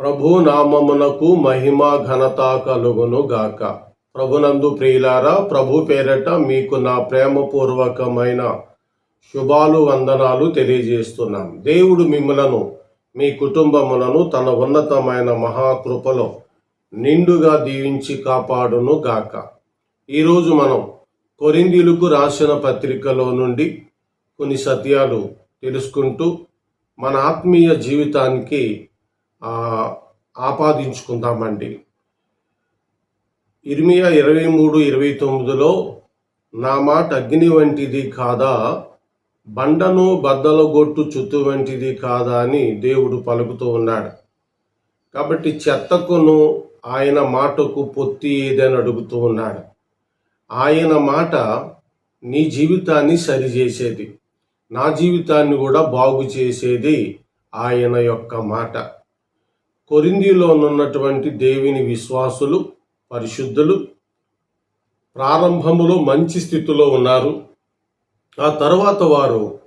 ప్రభు నామమునకు మహిమ ఘనత కలుగును గాక ప్రభునందు ప్రియులారా ప్రభు పేరట మీకు నా ప్రేమపూర్వకమైన శుభాలు వందనాలు తెలియజేస్తున్నాం. దేవుడు మిమ్మలను మీ కుటుంబములను తన ఉన్నతమైన మహాకృపలో నిండుగా దీవించి కాపాడును గాక ఈరోజు మనం కొరిందీలకు రాసిన పత్రికలో నుండి కొన్ని సత్యాలు తెలుసుకుంటూ మన ఆత్మీయ జీవితానికి ఆపాదించుకుందామండి. ఇర్మియా ఇరవై మూడు ఇరవై తొమ్మిదిలో నా మాట అగ్ని వంటిది కాదా? బండను బద్దలగొట్టు చుత్తు వంటిది కాదా అని దేవుడు పలుకుతూ ఉన్నాడు. కాబట్టి చెత్తకును ఆయన మాటకు పొత్తి ఏదని అడుగుతూ ఉన్నాడు. ఆయన మాట నీ జీవితాన్ని సరిచేసేది. నా జీవితాన్ని కూడా బాగు చేసేది ఆయన యొక్క మాట. కొరిందిలో ఉన్నటువంటి దేవుని విశ్వాసులు పరిశుద్ధులు ప్రారంభములో మంచి స్థితిలో ఉన్నారు. ఆ తర్వాత వారు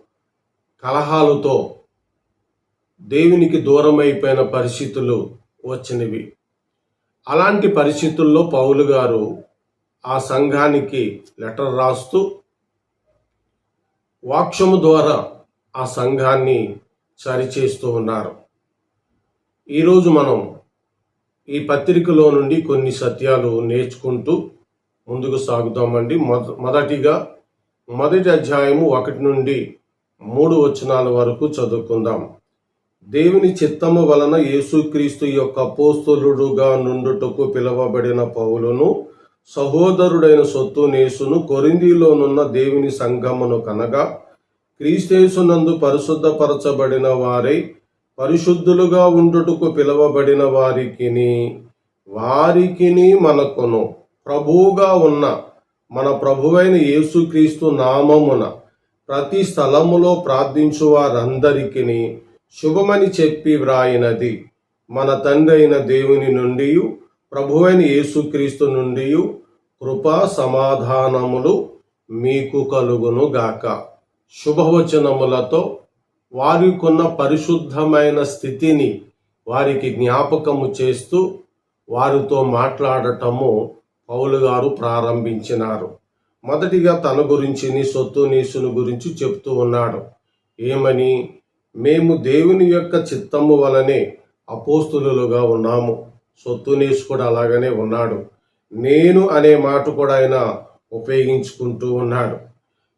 కలహాలతో దేవునికి దూరమైపోయిన పరిస్థితులు వచ్చినవి. అలాంటి పరిస్థితుల్లో పౌలు గారు ఆ సంఘానికి లెటర్ రాస్తూ వాక్షము ద్వారా ఆ సంఘాన్ని సరిచేస్తూ ఉన్నారు. ఈరోజు మనం ఈ పత్రికలో నుండి కొన్ని సత్యాలు నేర్చుకుంటూ ముందుకు సాగుతామండి మొద మొదటిగా మొదటి అధ్యాయము ఒకటి నుండి మూడు వచనాల వరకు చదువుకుందాం. దేవుని చిత్తము వలన యేసుక్రీస్తు యొక్క పోస్తులుడుగా నుండుటకు పిలువబడిన పౌలును సహోదరుడైన సొత్తునేసును కొరిందీలోనున్న దేవుని సంగమును కనగా క్రీస్తేసునందు పరిశుద్ధపరచబడిన వారై పరిశుద్ధులుగా ఉండుటకు పిలువబడిన వారికిని వారికిని మనకును ప్రభువుగా ఉన్న మన ప్రభువైన యేసుక్రీస్తు నామమున ప్రతి స్థలములో ప్రార్థించు వారందరికిని శుభమని చెప్పి వ్రాయినది. మన తండ్రి అయిన దేవుని నుండి ప్రభువైన యేసుక్రీస్తు నుండి కృపా సమాధానములు మీకు కలుగును గాక శుభవచనములతో వారికున్న పరిశుద్ధమైన స్థితిని వారికి జ్ఞాపకము చేస్తూ వారితో మాట్లాడటము పౌలు గారు ప్రారంభించినారు. మొదటిగా తన గురించి నీ సొత్తు నీసును గురించి చెప్తూ ఉన్నాడు. ఏమని? మేము దేవుని యొక్క చిత్తము వలనే అపోస్తులుగా ఉన్నాము. సొత్తు నీసు కూడా అలాగనే ఉన్నాడు. నేను అనే మాట కూడా ఆయన ఉపయోగించుకుంటూ ఉన్నాడు.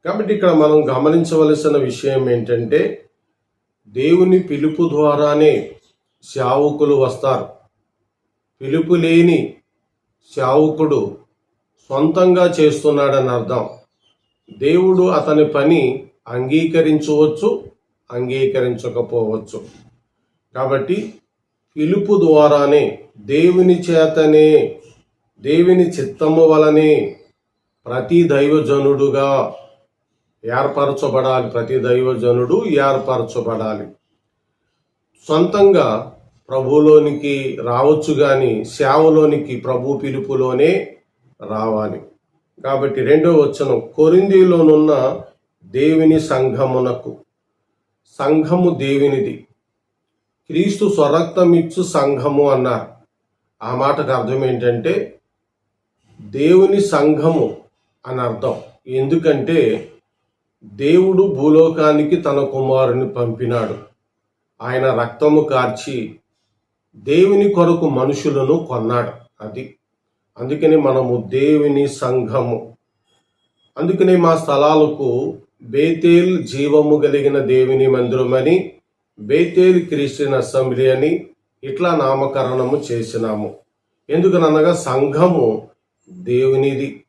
కాబట్టి ఇక్కడ మనం గమనించవలసిన విషయం ఏంటంటే దేవుని పిలుపు ద్వారానే శావుకులు వస్తారు. పిలుపు లేని శావుకుడు సొంతంగా చేస్తున్నాడని అర్థం. దేవుడు అతని పని అంగీకరించవచ్చు అంగీకరించకపోవచ్చు. కాబట్టి పిలుపు ద్వారానే దేవుని చేతనే దేవుని చిత్తము వలనే ప్రతి దైవజనుడుగా ఏర్పరచబడాలి. ప్రతి దైవజనుడు ఏర్పరచబడాలి. సొంతంగా ప్రభులోనికి రావచ్చు కానీ సేవలోనికి ప్రభు పిలుపులోనే రావాలి. కాబట్టి రెండో వచనం కొరిందీలోనున్న దేవుని సంఘమునకు. సంఘము దేవునిది. క్రీస్తు స్వరక్తమిచ్చు సంఘము అన్నారు. ఆ మాటకు అర్థం ఏంటంటే దేవుని సంఘము అని అర్థం. ఎందుకంటే దేవుడు భూలోకానికి తన కుమారుని పంపినాడు. ఆయన రక్తము కార్చి దేవుని కొరకు మనుషులను కొన్నాడు. అది అందుకని మనము దేవుని సంఘము. అందుకనే మా స్థలాలకు బేతేల్ జీవము కలిగిన దేవుని మందిరమని బేతేల్ క్రిస్టియన్ అసెంబ్లీ అని ఇట్లా నామకరణము చేసినాము. ఎందుకనగా సంఘము దేవునిది.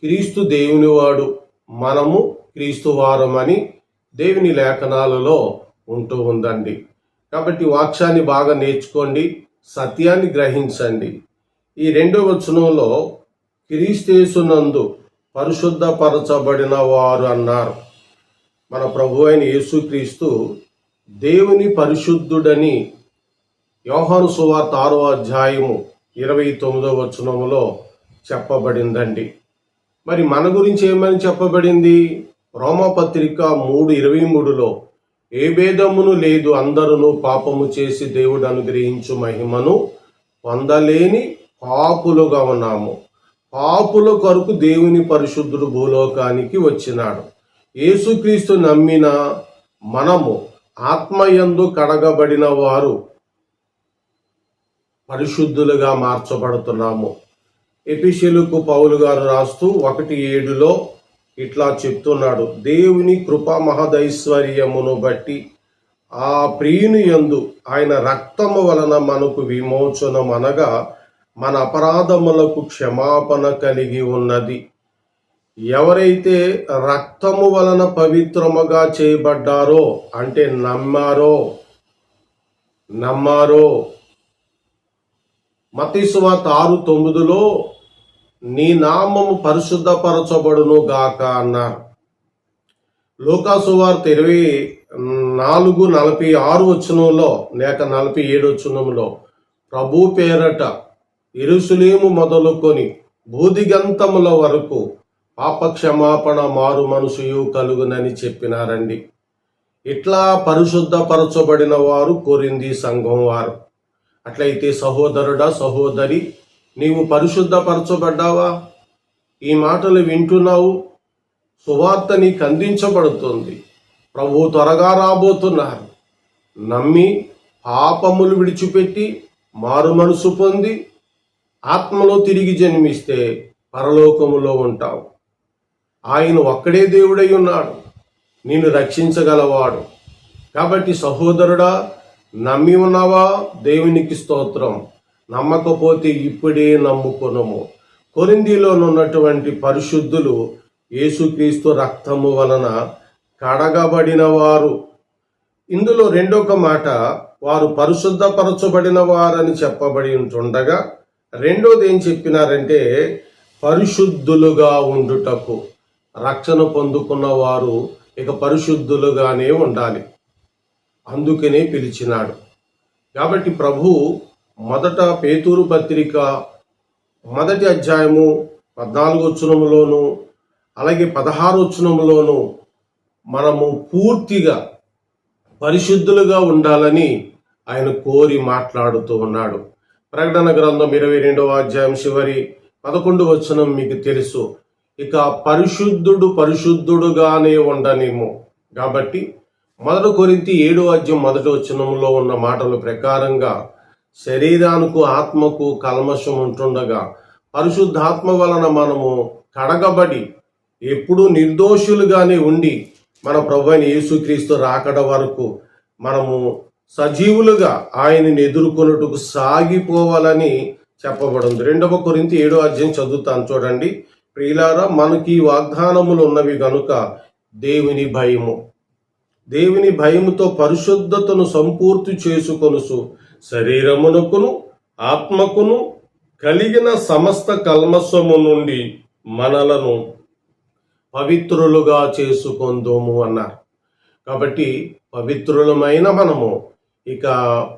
క్రీస్తు దేవునివాడు మనము క్రీస్తు వారమని దేవుని లేఖనాలలో ఉంటూ ఉందండి. కాబట్టి వాక్యాన్ని బాగా నేర్చుకోండి సత్యాన్ని గ్రహించండి. ఈ రెండో వచనంలో క్రీస్తేసునందు పరిశుద్ధపరచబడిన వారు అన్నారు. మన ప్రభు అయిన యేసుక్రీస్తు దేవుని పరిశుద్ధుడని యోహాను సువార్త ఆరో అధ్యాయము ఇరవై తొమ్మిదో వచనములో చెప్పబడిందండి. మరి మన గురించి ఏమని చెప్పబడింది? రోమపత్రిక మూడు ఇరవై మూడులో ఏ భేదమును లేదు అందరును పాపము చేసి దేవుడు అనుగ్రహించు మహిమను పొందలేని పాపులుగా ఉన్నాము. పాపుల కొరకు దేవుని పరిశుద్ధుడు భూలోకానికి వచ్చినాడు. యేసుక్రీస్తు నమ్మిన మనము ఆత్మయందు కడగబడిన వారు పరిశుద్ధులుగా మార్చబడుతున్నాము. ఎపిషెలుకు పౌలు గారు రాస్తూ ఒకటి ఏడులో ఇట్లా చెప్తున్నాడు. దేవుని కృపా మహదైశ్వర్యమును బట్టి ఆ ప్రియుని యందు ఆయన రక్తము వలన మనకు విమోచనం అనగా మన అపరాధములకు క్షమాపణ కలిగి ఉన్నది. ఎవరైతే రక్తము వలన పవిత్రముగా చేయబడ్డారో అంటే నమ్మారో నమ్మారో. మతీసువార్త ఆరు తొమ్మిదిలో నీ నామము పరిశుద్ధపరచబడును గాక అన్నారు. లోకాసు వార్త ఇరవై నాలుగు నలభై ఆరు వచనంలో లేక నలభై ఏడు వచ్చనంలో ప్రభు పేరట ఇరుసులేము మొదలుకొని భూదిగంతముల వరకు పాపక్షమాపణ మారు మనసుయు కలుగునని చెప్పినారండి. ఇట్లా పరిశుద్ధపరచబడిన వారు కోరింది సంఘం వారు. అట్లయితే సహోదరుడా సహోదరి నీవు పరిశుద్ధపరచబడ్డావా? ఈ మాటలు వింటున్నావు? సువార్త నీకు అందించబడుతుంది. ప్రభు త్వరగా రాబోతున్నారు. నమ్మి పాపములు విడిచిపెట్టి మారు మనసు పొంది ఆత్మలో తిరిగి జన్మిస్తే పరలోకములో ఉంటావు. ఆయన ఒక్కడే దేవుడై ఉన్నాడు. నిన్ను రక్షించగలవాడు. కాబట్టి సహోదరుడా నమ్మి ఉన్నావా? దేవునికి స్తోత్రం. నమ్మకపోతే ఇప్పుడే నమ్ముకునము. కొరిందీలోనున్నటువంటి పరిశుద్ధులు యేసుక్రీస్తు రక్తము వలన కడగబడిన వారు ఇందులో రెండొక మాట వారు పరిశుద్ధపరచబడిన వారని చెప్పబడి ఉంటుండగా రెండోది ఏం చెప్పినారంటే పరిశుద్ధులుగా ఉండుటకు. రక్షణ పొందుకున్న వారు ఇక పరిశుద్ధులుగానే ఉండాలి. అందుకనే పిలిచినాడు. కాబట్టి ప్రభు మొదట పేతూరు పత్రిక మొదటి అధ్యాయము పద్నాలుగు వచ్చునములోను అలాగే పదహారు వచ్చునములోను మనము పూర్తిగా పరిశుద్ధులుగా ఉండాలని ఆయన కోరి మాట్లాడుతూ ఉన్నాడు. ప్రకటన గ్రంథం ఇరవై రెండవ అధ్యాయం చివరి పదకొండు వచనం మీకు తెలుసు. ఇక పరిశుద్ధుడు పరిశుద్ధుడుగానే ఉండనేమో. కాబట్టి మొదటి కొరింతి ఏడో అధ్యాయం మొదటి వచనంలో ఉన్న మాటల ప్రకారంగా శరీరానికి ఆత్మకు కల్మషం ఉంటుండగా పరిశుద్ధాత్మ వలన మనము కడగబడి ఎప్పుడూ నిర్దోషులుగానే ఉండి మన ప్రభు అయిన యేసుక్రీస్తు రాకడ వరకు మనము సజీవులుగా ఆయనని ఎదుర్కొనుటకు సాగిపోవాలని చెప్పబడింది. రెండవ కొరింత ఏడో అధ్యాయం చదువుతాను చూడండి. ప్రియులారా మనకి ఈ వాగ్దానములు ఉన్నవి గనుక దేవుని భయము. దేవుని భయముతో పరిశుద్ధతను సంపూర్తి చేసుకొనుసు శరీరమునకును ఆత్మకును కలిగిన సమస్త కల్మస్వము నుండి మనలను పవిత్రులుగా చేసుకుందాము అన్నారు. కాబట్టి పవిత్రులమైన మనము ఇక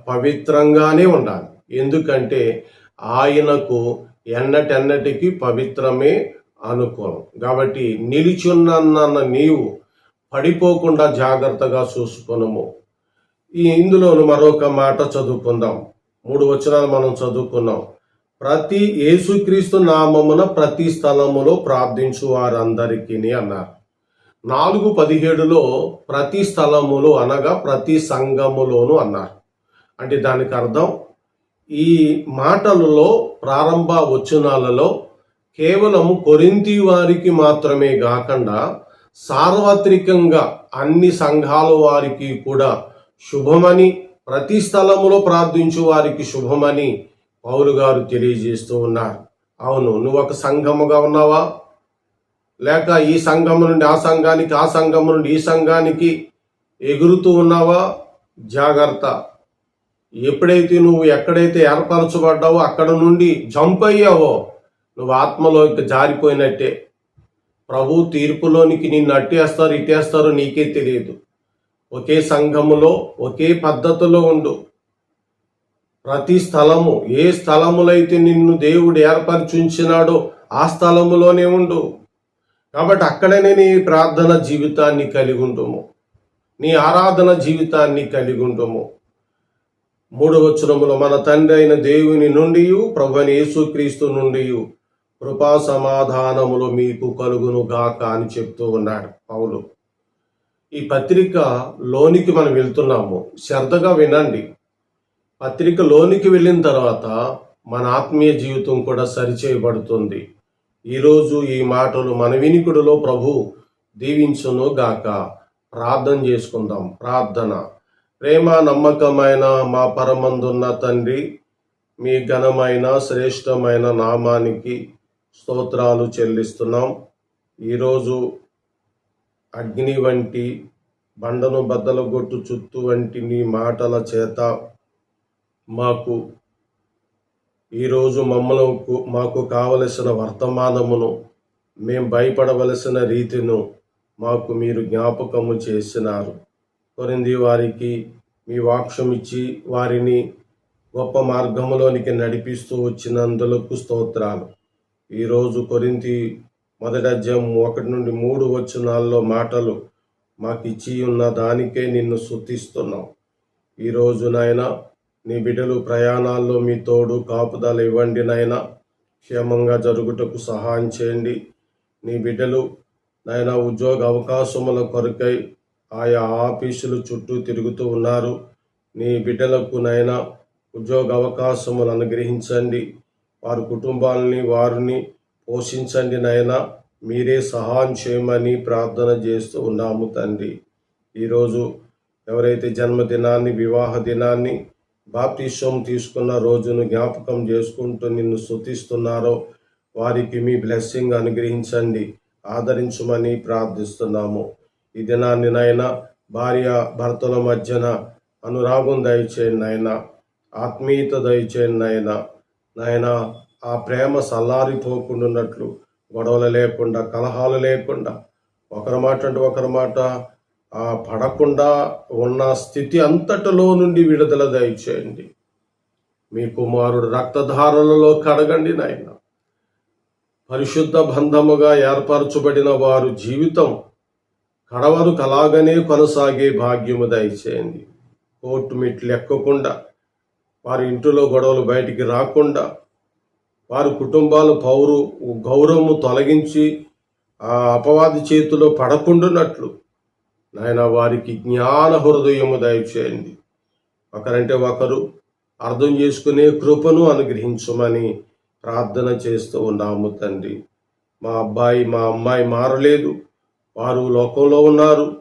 పవిత్రంగానే ఉండాలి. ఎందుకంటే ఆయనకు ఎన్నటెన్నటికి పవిత్రమే అనుకూలం. కాబట్టి నిలిచున్న నీవు పడిపోకుండా జాగ్రత్తగా చూసుకొనము. ఈ ఇందులోను మరొక మాట చదువుకుందాం. మూడు వచనాలు మనం చదువుకున్నాం. ప్రతి యేసుక్రీస్తు నామమున ప్రతి స్థలములో ప్రార్థించు వారందరికీ అన్నారు. నాలుగు పదిహేడులో ప్రతి స్థలములో అనగా ప్రతి సంఘములోను అన్నారు. అంటే దానికి అర్థం ఈ మాటలలో ప్రారంభ వచనాలలో కేవలం కొరింతి వారికి మాత్రమే కాకుండా సార్వత్రికంగా అన్ని సంఘాల వారికి కూడా శుభమని ప్రతి స్థలములో ప్రార్థించు వారికి శుభమని పౌలు గారు తెలియజేస్తూ ఉన్నారు. అవును నువ్వు ఒక సంఘముగా ఉన్నావా? లేక ఈ సంఘము నుండి ఆ సంఘానికి ఆ సంఘము నుండి ఈ సంఘానికి ఎగురుతూ ఉన్నావా? జాగ్రత్త. ఎప్పుడైతే నువ్వు ఎక్కడైతే ఏర్పరచబడ్డావో అక్కడ నుండి జంప్ అయ్యావో నువ్వు ఆత్మలోకి జారిపోయినట్టే. ప్రభు తీర్పులోనికి నిన్ను అట్టేస్తారు ఇట్టేస్తారో నీకే తెలియదు. ఒకే సంఘములో ఒకే పద్ధతిలో ఉండు. ప్రతి స్థలము ఏ స్థలములైతే నిన్ను దేవుడు ఏర్పరిచుంచినాడో ఆ స్థలములోనే ఉండు. కాబట్టి అక్కడనే నీ ప్రార్థన జీవితాన్ని కలిగి ఉండుము. నీ ఆరాధన జీవితాన్ని కలిగి ఉండుము. మూడవ చురములో మన తండ్రి అయిన దేవుని నుండి ప్రభుని యేసుక్రీస్తు నుండి కృపా సమాధానములు మీకు కలుగును గాక అని చెప్తూ ఉన్నాడు పౌలు. ఈ పత్రిక లోనికి మనం వెళ్తున్నాము. శ్రద్ధగా వినండి. పత్రిక లోనికి వెళ్ళిన తర్వాత మన ఆత్మీయ జీవితం కూడా సరిచేయబడుతుంది. ఈరోజు ఈ మాటలు మన వినికుడిలో ప్రభు దీవించును గాక. ప్రార్థన చేసుకుందాం. ప్రార్థన. ప్రేమ నమ్మకమైన మా పరమందున్న తండ్రి మీ ఘనమైన శ్రేష్టమైన నామానికి స్తోత్రాలు చెల్లిస్తున్నాం. ఈరోజు అగ్ని వంటి బండను బద్దలగొట్టు చుత్తు వంటి నీ మాటల చేత మాకు ఈరోజు మమ్మలకు మాకు కావలసిన వర్తమానమును మేము భయపడవలసిన రీతిను మాకు మీరు జ్ఞాపకము చేసినారు. కొరింది వారికి మీ వాక్షం ఇచ్చి వారిని గొప్ప మార్గములోనికి నడిపిస్తూ వచ్చినందులకు స్తోత్రాలు. ఈరోజు కొరింతి మొదటి అధ్యాయం ఒకటి నుండి మూడు వచనాల్లో మాటలు మాకు ఇచ్చి ఉన్న దానికే నిన్ను శుద్ధిస్తున్నాం ఈరోజు నాయన నీ బిడ్డలు ప్రయాణాల్లో మీ తోడు కాపుదల ఇవ్వండి నాయన. క్షేమంగా జరుగుటకు సహాయం చేయండి. నీ బిడ్డలు నాయన ఉద్యోగ అవకాశముల కొరకై ఆయా ఆఫీసులు చుట్టూ తిరుగుతూ ఉన్నారు. నీ బిడ్డలకు నైనా ఉద్యోగ అవకాశములు అనుగ్రహించండి. వారి కుటుంబాలని వారిని పోషించండి నాయన. మీరే సహాయం చేయమని ప్రార్థన చేస్తూ ఉన్నాము తండ్రి. ఈరోజు ఎవరైతే జన్మదినాన్ని వివాహ దినాన్ని బాప్తిష్టం తీసుకున్న రోజును జ్ఞాపకం చేసుకుంటూ నిన్ను శృతిస్తున్నారో వారికి మీ బ్లెస్సింగ్ అనుగ్రహించండి. ఆదరించమని ప్రార్థిస్తున్నాము. ఈ దినాన్ని నాయన భార్య భర్తల మధ్యన అనురాగం దయచేయండి నాయన. ఆత్మీయత దయచేయండి నాయన. నాయన ఆ ప్రేమ సల్లారిపోకుండాన్నట్లు గొడవలు లేకుండా కలహాలు లేకుండా ఒకరి మాట అంటే ఒకరి మాట ఆ పడకుండా ఉన్న స్థితి అంతటిలో నుండి విడుదల దయచేయండి. మీ కుమారుడు రక్తధారలలో కడగండి నాయన. పరిశుద్ధ బంధముగా ఏర్పరచబడిన వారు జీవితం కడవరు కలాగనే కొనసాగే భాగ్యము దయచేయండి. కోర్టు మెట్లు ఎక్కకుండా వారి ఇంటిలో గొడవలు బయటికి రాకుండా వారి కుటుంబాల పౌరు గౌరవము తొలగించి ఆ అపవాది చేతిలో పడకుండునట్లు. నాయన వారికి జ్ఞాన హృదయము దయచేయండి. ఒకరంటే ఒకరు అర్థం చేసుకునే కృపను అనుగ్రహించమని ప్రార్థన చేస్తూ ఉన్నాము తండ్రి. మా అబ్బాయి మా అమ్మాయి మారలేదు. వారు లోకంలో ఉన్నారు.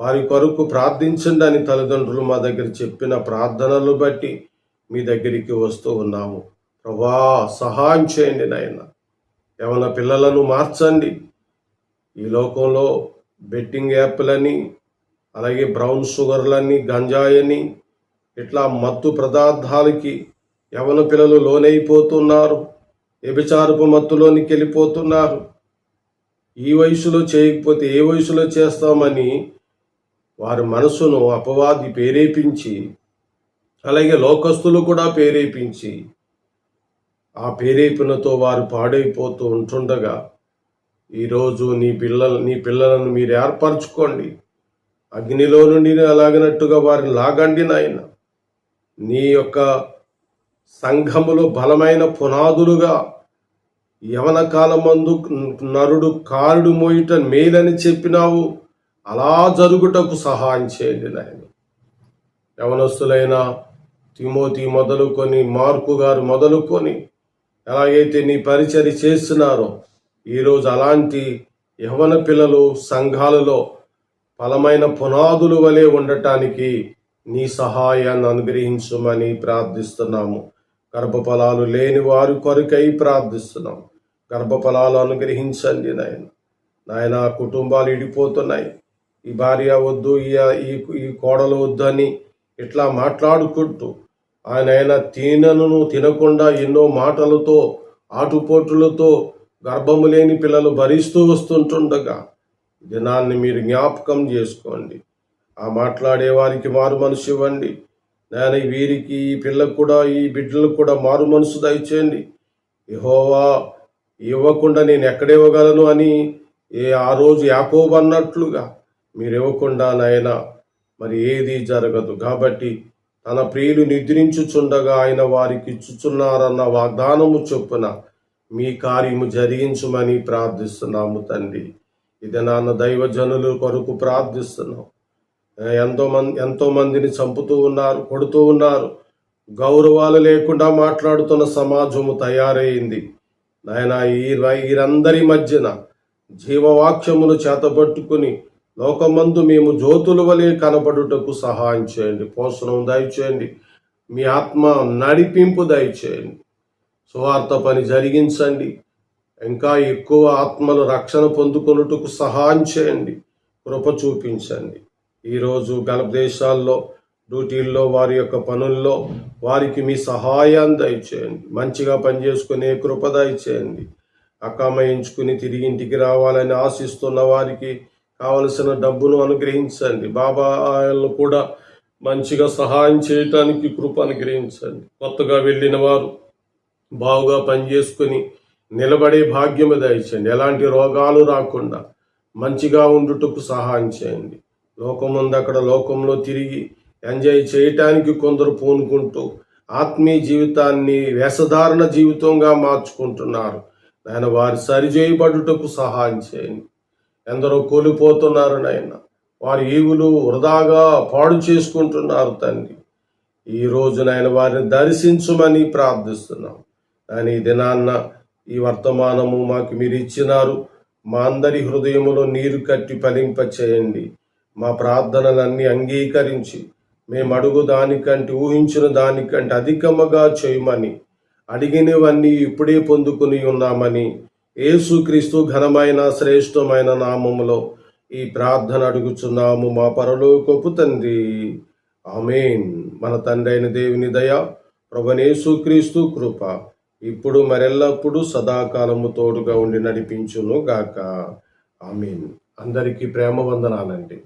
వారి కొరకు ప్రార్థించండి అని తల్లిదండ్రులు మా దగ్గర చెప్పిన ప్రార్థనలు బట్టి మీ దగ్గరికి వస్తూ ఉన్నాము. ప్రభా సహాయం చేయండి నాయన. ఏమైనా పిల్లలను మార్చండి. ఈ లోకంలో బెట్టింగ్ యాప్లని అలాగే బ్రౌన్ షుగర్లని గంజాయని ఇట్లా మత్తు పదార్థాలకి యవన పిల్లలు లోనైపోతున్నారు. వ్యభిచారపు మత్తులోనికి వెళ్ళిపోతున్నారు. ఈ వయసులో చేయకపోతే ఏ వయసులో చేస్తామని వారి మనసును అపవాది ప్రేరేపించి అలాగే లోకస్తులు కూడా ప్రేరేపించి ఆ పేరేపునతో వారు పాడైపోతూ ఉంటుండగా ఈరోజు నీ పిల్లల నీ పిల్లలను మీరు ఏర్పరచుకోండి. అగ్నిలో నుండి అలాగినట్టుగా వారిని లాగండి నాయన. నీ యొక్క సంఘములో బలమైన పునాదులుగా యవన కాలమందు నరుడు కారుడు మోయిట మేలని చెప్పినావు. అలా జరుగుటకు సహాయం చేయండి నాయన. యవనస్తులైన తిమోతి మొదలుకొని మార్కు గారు మొదలుకొని ఎలాగైతే నీ పరిచర్య చేస్తున్నారో ఈరోజు అలాంటి యవన పిల్లలు సంఘాలలో బలమైన పునాదులు వలె ఉండటానికి నీ సహాయాన్ని అనుగ్రహించమని ప్రార్థిస్తున్నాము. గర్భఫలాలు లేని వారి కొరకై ప్రార్థిస్తున్నాం గర్భఫలాలు అనుగ్రహించండి నాయన. నాయన కుటుంబాలు ఇడిపోతున్నాయి. ఈ భార్య వద్దు ఈ- ఈ కోడలు వద్దు అని ఇట్లా మాట్లాడుకుంటూ ఆయన ఆయన తినను తినకుండా ఎన్నో మాటలతో ఆటుపోటులతో గర్భము లేని పిల్లలు భరిస్తూ వస్తుంటుండగా దినాన్ని మీరు జ్ఞాపకం చేసుకోండి. ఆ మాట్లాడే వారికి మారు మనసు ఇవ్వండి. నేను వీరికి ఈ పిల్లకు కూడా ఈ బిడ్డలకు కూడా మారు మనసు దయచేయండి. యెహోవా ఇవ్వకుండా నేను ఎక్కడ ఇవ్వగలను అని ఏ ఆ రోజు యాకోబు అన్నట్లుగా మీరు ఇవ్వకుండా నాయన మరి ఏది జరగదు. కాబట్టి తన ప్రియులు నిద్రించుచుండగా ఆయన వారికి ఇచ్చుచున్నారన్న వాగ్దానము చొప్పున మీ కార్యము జరిగించమని ప్రార్థిస్తున్నాము తండ్రి. ఇది నాన్న దైవజనుల కొరకు ప్రార్థిస్తున్నాం. ఎంతో మంది ఎంతో మందిని చంపుతూ ఉన్నారు కొడుతూ ఉన్నారు. గౌరవాలు లేకుండా మాట్లాడుతున్న సమాజము తయారైంది. నాయన ఈ వీరందరి మధ్యన జీవవాక్యమును చేతపట్టుకుని లోకమందు మేము జ్యోతుల వలె కనబడుటకు సహాయం చేయండి. పోషణం దయచేయండి. మీ ఆత్మ నడిపింపు దయచేయండి. సువార్త పని జరిగించండి. ఇంకా ఎక్కువ ఆత్మలు రక్షణ పొందుకొనుటకు సహాయం చేయండి. కృప చూపించండి. ఈరోజు గల దేశాల్లో డ్యూటీల్లో వారి యొక్క పనుల్లో వారికి మీ సహాయాన్ని దయచేయండి. మంచిగా పనిచేసుకునే కృప దయచేయండి. అకామయించుకుని తిరిగి ఇంటికి రావాలని ఆశిస్తున్న వారికి కావలసిన డబ్బును అనుగ్రహించండి. బాబా ఆయనను కూడా మంచిగా సహాయం చేయటానికి కృప అనుగ్రహించండి. కొత్తగా వెళ్ళిన వారు బావుగా పనిచేసుకుని నిలబడే భాగ్యము దయచండి ఎలాంటి రోగాలు రాకుండా మంచిగా ఉండుటకు సహాయం చేయండి. లోకం ఉంది. అక్కడ లోకంలో తిరిగి ఎంజాయ్ చేయటానికి కొందరు పూనుకుంటూ ఆత్మీయ జీవితాన్ని వేషధారణ జీవితంగా మార్చుకుంటున్నారు. ఆయన వారి సరిచేయబడుటకు సహాయం చేయండి. ఎందరో కూలిపోతున్నారు నాయన. వారి ఈవులు వృధాగా పాడు చేసుకుంటున్నారు తండ్రి. ఈ రోజు నాయన వారిని దర్శించుమని ప్రార్థిస్తున్నాం. కానీ ఈ దినాన్న ఈ వర్తమానము మాకు మీరు ఇచ్చినారు. మా అందరి హృదయములో నీరు కట్టి ఫలింప చేయండి మా ప్రార్థనలన్నీ అంగీకరించి మేము అడుగు దానికంటే ఊహించిన దానికంటే అధికముగా చేయమని అడిగినవన్నీ ఇప్పుడే పొందుకుని ఉన్నామని యేసుక్రీస్తు ఘనమైన శ్రేష్టమైన నామములో ఈ ప్రార్థన అడుగుచున్నాము మా పరలోకపు తండ్రి. ఆమెన్. మన తండ్రి అయిన దేవుని దయ ప్రభనేసుక్రీస్తు కృప ఇప్పుడు మరెల్లప్పుడు సదాకాలము తోడుగా ఉండి నడిపించును గాక. ఆమెన్. అందరికీ ప్రేమ వందనాలండి.